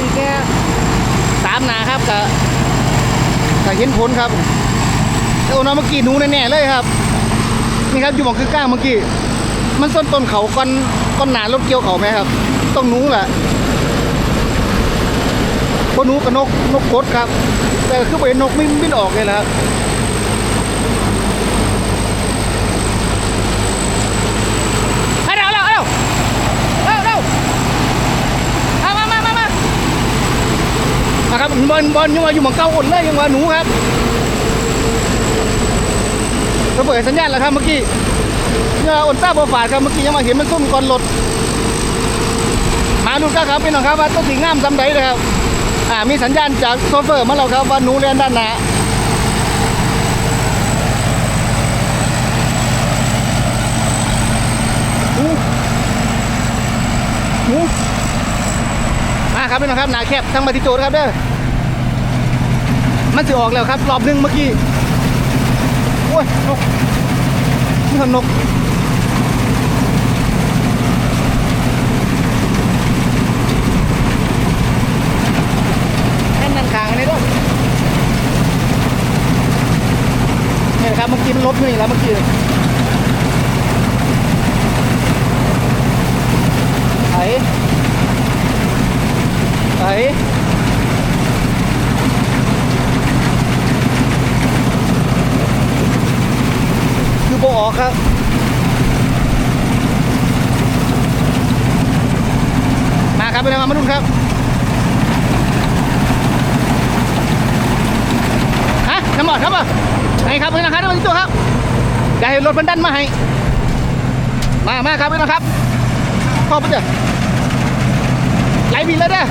อีกแค่สามหนาครับก็ก็เห็นผลครับแต่โอ้น้องเมื่อกี้หนูแน่ๆเลยครับ นี่ครับอยู่หมองคือก้างเมื่อกี้มันส้นต้นเขาก้อนก้อนหนารถเกี่ยวเขาไหมครับ ต้องหนูแหละเพราะหนูกับนกนกกดครับ แต่คือไปเห็นนกไม่ไม่ออกเลยนะครับ ไปเร็วเร็วเร็วเร็วเร็วเอามามามามานะ ครับบอลบอลยังว่าอยู่หมองเก้าอ่นเลยยังว่าหนูครับระเบิดสัญญาณแล้วครับเมื่อกี้ยังว่าอ่นต้าบอฝาดครับเมื่อกี้ยังมาเห็นมันส้มก่อนรถมาดูกันครับพี่น้องครับว่าต้องสีงามจำได้เลยครับอ่ามีสัญญาณจากโซเฟอร์มาแล้วครับว่าหนูเรียนด้านหน้ามาครับพี่น้องครับหนาแคบทั้งมาติโจนะครับเด้อ มันจะออกแล้วครับ รอบหนึงเมื่อกี้โอ้ยนกนี่นนกแน่นนันกลางอันนี้ด้วยนี่นครับเมื่อกี้มันลดนี่แล้วเมื่อกี้ไอ้ไอ้ ออกครับมาครับไปเลยมามาดุนครับฮะน้ำหมอดครับป่ะไหนครับเพี่อนนะครับที่ตัวครับอย่าให้รถมันดันมาให้มามาครับเพี่อนะครับขอบคุณจ้ะไหลบินแล้วเด้อ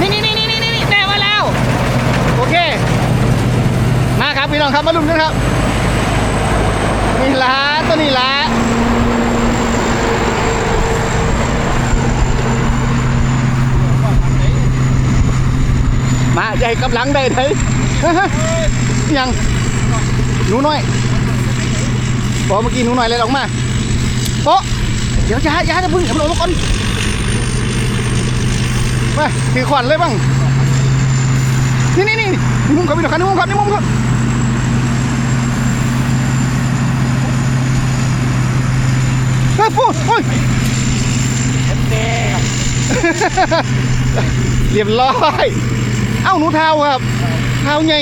นี่นี่นี่นี่นี่นี่แน่มาแล้ว โอเค มาครับพี่น้ องครับมาลุ้นกันครับนี่ละตัวนี้ละมาใหญ่กับหลังได้เลยยังหนูน้อยบอกเมื่อกี้หนูน้อยเลยออกมาโป๊ะเดี๋ยวย้าย้ายนะพึ่งอย่าไปลงมาก่อนมาถือขวัญเลยบ้างนี่นี่นี่นี่มุมครับพี่น้องครับนี่มุมครับนี่มุมครับ เฮ้ยปูโอ้ยเรียบร้อย เอ้าหนูเท้าครับเท้าใหญ่